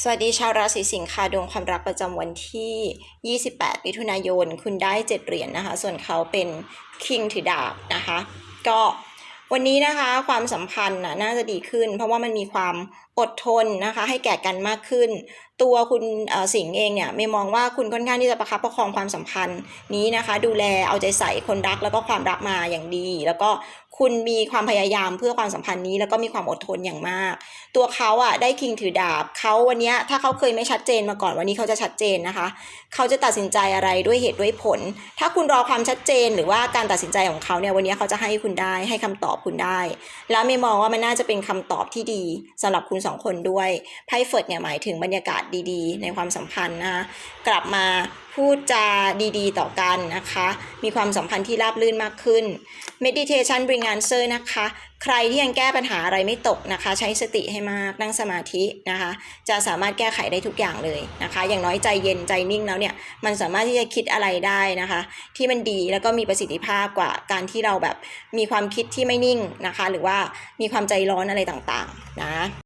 สวัสดีชาวราศีสิงค์ค่ะดวงความรักประจำวันที่ 28 มิถุนายน คุณได้ 7 เหรียญนะคะ ส่วนเขาเป็นคิงถือดาบนะคะ ก็ วันนี้นะคะความสัมพันธ์นะน่าจะดีขึ้น เพราะว่ามันมีความอดทนนะคะ ให้แก่กันมากขึ้น ตัวคุณสิงห์เองเนี่ยไม่มองว่าคุณค่อนข้างที่จะประคับประคองความสัมพันธ์นี้นะคะ ดูแลเอาใจใส่คนรักแล้วก็ความรักมาอย่างดี แล้วก็คุณมีความพยายามเพื่อความสัมพันธ์นี้ แล้วก็มีความอดทนอย่างมาก ตัวเขาอะได้คิงถือดาบเขาวันนี้ถ้าเขาเคยไม่ชัดเจนมาก่อนวันนี้เขาจะชัดเจนนะคะ เขาจะตัดสินใจอะไรด้วยเหตุด้วยผล ถ้าคุณรอความชัดเจนหรือว่าการตัดสินใจของเขาเนี่ยวันนี้เขาจะให้คุณได้ให้คำตอบคุณได้ แล้วไม่มองว่ามันน่าจะเป็นคำตอบที่ดีสำหรับคุณสองคนด้วยไพ่เฟิร์ดเนี่ยหมายถึงบรรยากาศดีๆ ในความสัมพันธ์นะคะกลับมา พูดจาดีๆ ต่อกันนะคะ มีความสัมพันธ์ที่ราบรื่นมากขึ้น meditation bring answer นะคะ ใครที่ยังแก้ปัญหาอะไรไม่ตกนะคะ ใช้สติให้มากนั่งสมาธินะคะ จะสามารถแก้ไขได้ทุกอย่างเลยนะคะ อย่างน้อยใจเย็นใจนิ่งแล้วเนี่ย มันสามารถที่จะคิดอะไรได้นะคะ ที่มันดีแล้วก็มีประสิทธิภาพกว่าการที่เราแบบมีความคิดที่ไม่นิ่งนะคะ หรือว่ามีความใจร้อนอะไรต่างๆนะ